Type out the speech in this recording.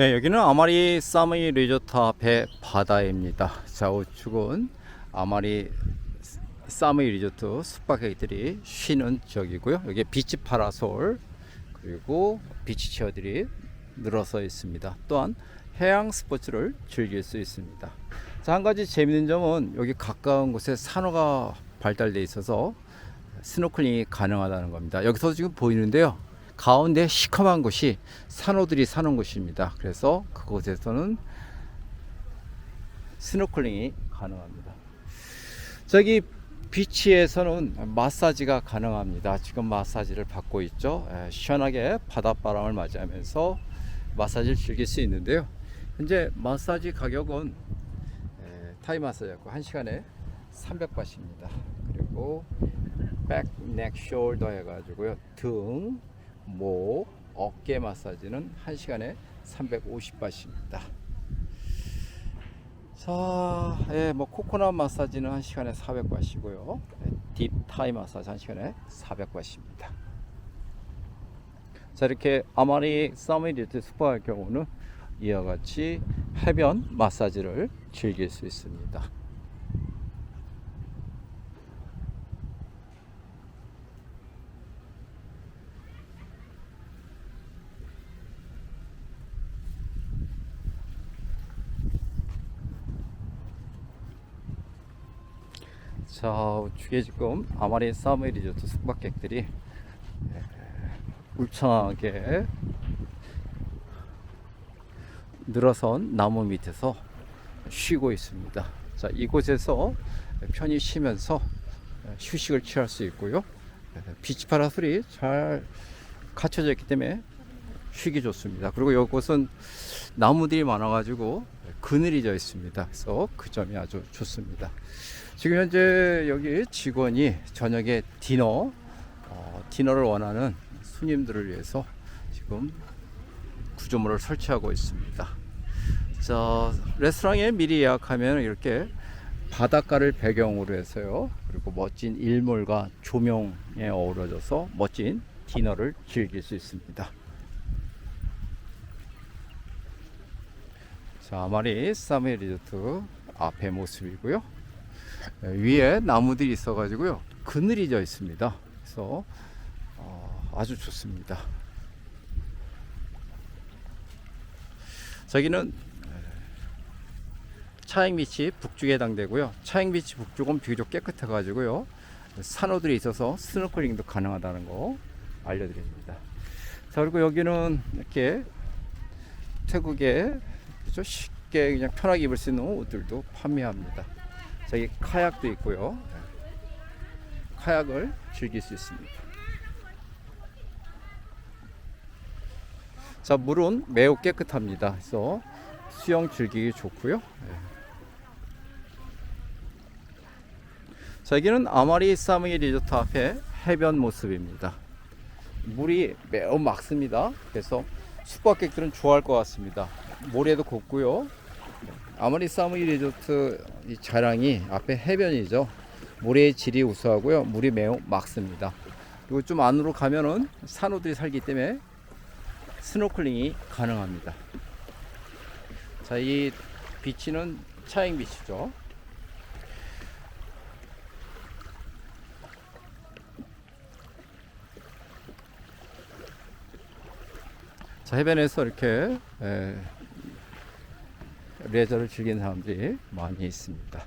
네, 여기는 아마리 사무이 리조트 앞의 바다입니다. 좌우측은 아마리 사무이 리조트 숙박객들이 쉬는 지역이고요. 여기 비치 파라솔 그리고 비치 체어들이 늘어서 있습니다. 또한 해양 스포츠를 즐길 수 있습니다. 자, 한 가지 재밌는 점은 여기 가까운 곳에 산호가 발달돼 있어서 스노클링이 가능하다는 겁니다. 여기서 지금 보이는데요. 가운데 시커먼 곳이 산호들이 사는 곳입니다. 그래서 그곳에서는 스노클링이 가능합니다. 저기 비치에서는 마사지가 가능합니다. 지금 마사지를 받고 있죠. 에, 시원하게 바닷바람을 맞이하면서 마사지를 즐길 수 있는데요. 현재 마사지 가격은 에, 타이 마사지였고 1시간에 300바트입니다. 그리고 백, 넥, 숄더 해가지고요. 등, 목, 어깨 마사지는 1시간에 350바트입니다. 자, 예, 뭐 코코넛 마사지는 1시간에 400바트이고요. 딥 타이 마사지 1시간에 400바트입니다. 자, 이렇게 아마리 서미리트 스파할 경우는 이와 같이 해변 마사지를 즐길 수 있습니다. 자, 우측에 지금 아마리 사무이 리조트 숙박객들이 에, 울창하게 늘어선 나무 밑에서 쉬고 있습니다. 자, 이곳에서 편히 쉬면서 휴식을 취할 수 있고요. 비치 파라솔이 잘 갖춰져 있기 때문에 쉬기 좋습니다. 그리고 이곳은 나무들이 많아가지고 그늘이 져 있습니다. 그래서 그 점이 아주 좋습니다. 지금 현재 여기 직원이 저녁에 디너, 어, 디너를 원하는 손님들을 위해서 지금 구조물을 설치하고 있습니다. 자, 레스토랑에 미리 예약하면 이렇게 바닷가를 배경으로 해서요. 그리고 멋진 일몰과 조명에 어우러져서 멋진 디너를 즐길 수 있습니다. 자, 아마리 사무엘 리조트 앞의 모습이고요. 위에 나무들이 있어가지고요. 그늘이 져 있습니다. 그래서 어, 아주 좋습니다. 저기는 차행비치 북쪽에 해당되고요. 차행비치 북쪽은 비교적 깨끗해가지고요. 산호들이 있어서 스노클링도 가능하다는 거 알려드립니다. 자 그리고 여기는 이렇게 태국에 그죠? 쉽게 그냥 편하게 입을 수 있는 옷들도 판매합니다. 저기 카약도 있고요. 카약을 즐길 수 있습니다. 자 물은 매우 깨끗합니다. 그래서 수영 즐기기 좋고요. 예. 자 여기는 아마리 사무이 리조트 앞에 해변 모습입니다. 물이 매우 맑습니다. 그래서 숙박객들은 좋아할 것 같습니다. 모래도 곱고요. 아마리 사무이 리조트 이 자랑이 앞에 해변이죠. 모래의 질이 우수하고요. 물이 매우 맑습니다. 그리고 좀 안으로 가면은 산호들이 살기 때문에 스노클링이 가능합니다. 자, 이 비치는 차행 비치죠. 자, 해변에서 이렇게 에, 레저를 즐기는 사람들이 많이 있습니다.